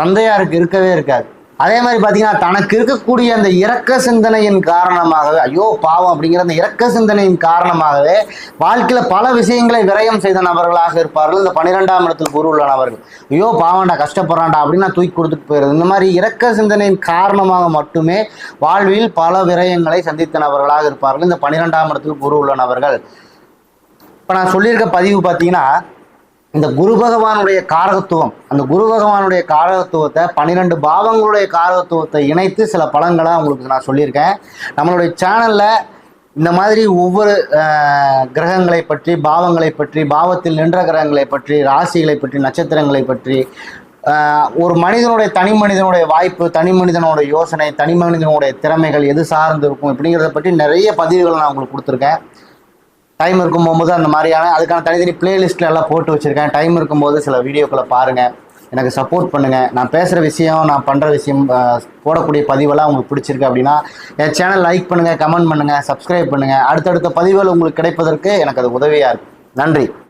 தந்தையாருக்கு இருக்கவே இருக்காது. அதே மாதிரி பார்த்தீங்கன்னா தனக்கு இருக்கக்கூடிய அந்த இரக்க சிந்தனையின் காரணமாகவே ஐயோ பாவம் அப்படிங்கிற அந்த இரக்க சிந்தனையின் காரணமாகவே வாழ்க்கையில் பல விஷயங்களை விரயம் செய்த நபர்களாக இருப்பார்கள். இந்த பன்னிரெண்டாம் இடத்தில் குரு உள்ள நபர்கள் ஐயோ பாவம்டா கஷ்டப்படுறான்டா அப்படின்னு நான் தூக்கி கொடுத்துட்டு போயிடுது இந்த மாதிரி இரக்க சிந்தனையின் காரணமாக மட்டுமே வாழ்வில் பல விரயங்களை சந்தித்த நபர்களாக இருப்பார்கள். இந்த பன்னிரெண்டாம் இடத்தில் குரு உள்ள நபர்கள் இப்போ நான் சொல்லியிருக்க பதிவு பார்த்தீங்கன்னா இந்த குரு பகவானுடைய காரகத்துவம் அந்த குரு பகவானுடைய காரகத்துவத்தை பன்னிரெண்டு பாவங்களுடைய காரகத்துவத்தை இணைத்து சில பழங்களை உங்களுக்கு நான் சொல்லியிருக்கேன். நம்மளுடைய சேனலில் இந்த மாதிரி ஒவ்வொரு கிரகங்களை பற்றி பாவங்களை பற்றி பாவத்தில் நின்ற கிரகங்களை பற்றி ராசிகளை பற்றி நட்சத்திரங்களை பற்றி ஒரு மனிதனுடைய தனி மனிதனுடைய வாய்ப்பு தனி மனிதனுடைய யோசனை தனி மனிதனுடைய திறமைகள் எது சார்ந்து இருக்கும் இப்படிங்கிறத பற்றி நிறைய பதிவுகளை நான் உங்களுக்கு கொடுத்துருக்கேன். டைம் இருக்கும் போகும்போது அந்த மாதிரியான அதுக்கான தனித்தனி பிளேலிஸ்ட்ல எல்லாம் போட்டு வச்சிருக்கேன். டைம் இருக்கும்போது சில வீடியோக்களை பாருங்க. எனக்கு சப்போர்ட் பண்ணுங்க. நான் பேசுகிற விஷயம் நான் பண்ணுற விஷயம் போடக்கூடிய பதிவெல்லாம் உங்களுக்கு பிடிச்சிருக்கு அப்படின்னா என் சேனல் லைக் பண்ணுங்க கமெண்ட் பண்ணுங்க சப்ஸ்கிரைப் பண்ணுங்க. அடுத்தடுத்த பதிவுகள் உங்களுக்கு கிடைப்பதற்கு எனக்கு அது உதவியாக இருக்கும். நன்றி.